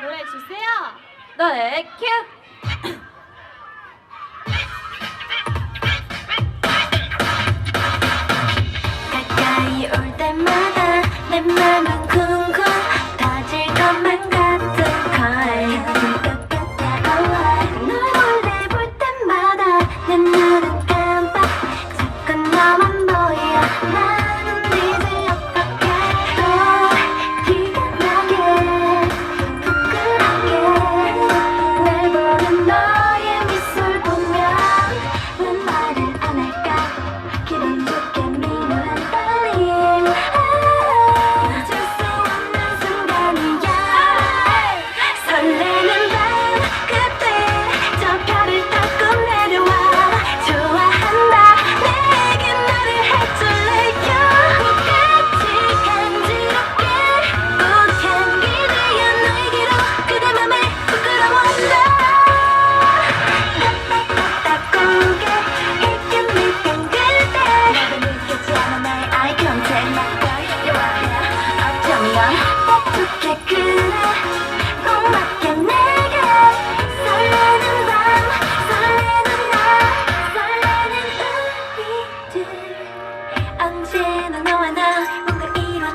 노래 주세요. 노래 네, 큐.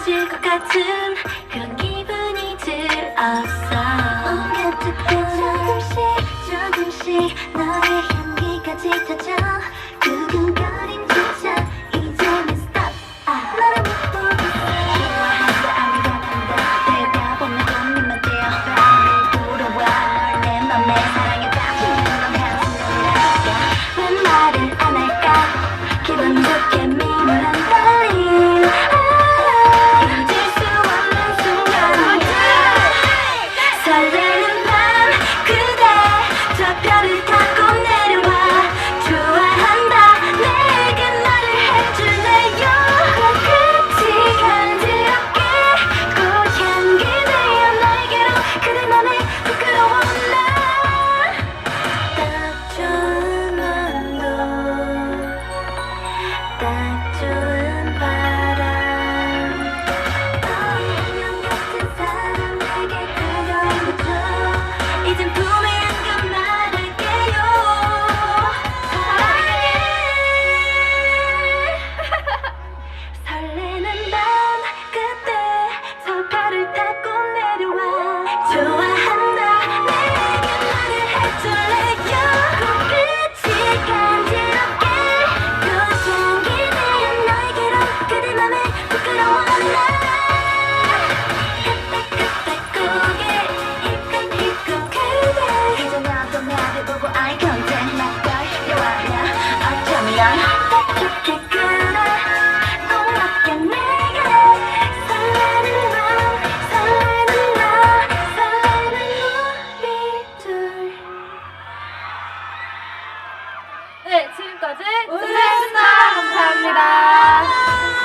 무너질 것 같은 그런 기분이 들었어. 네, 지금까지 우주의 스타 감사합니다.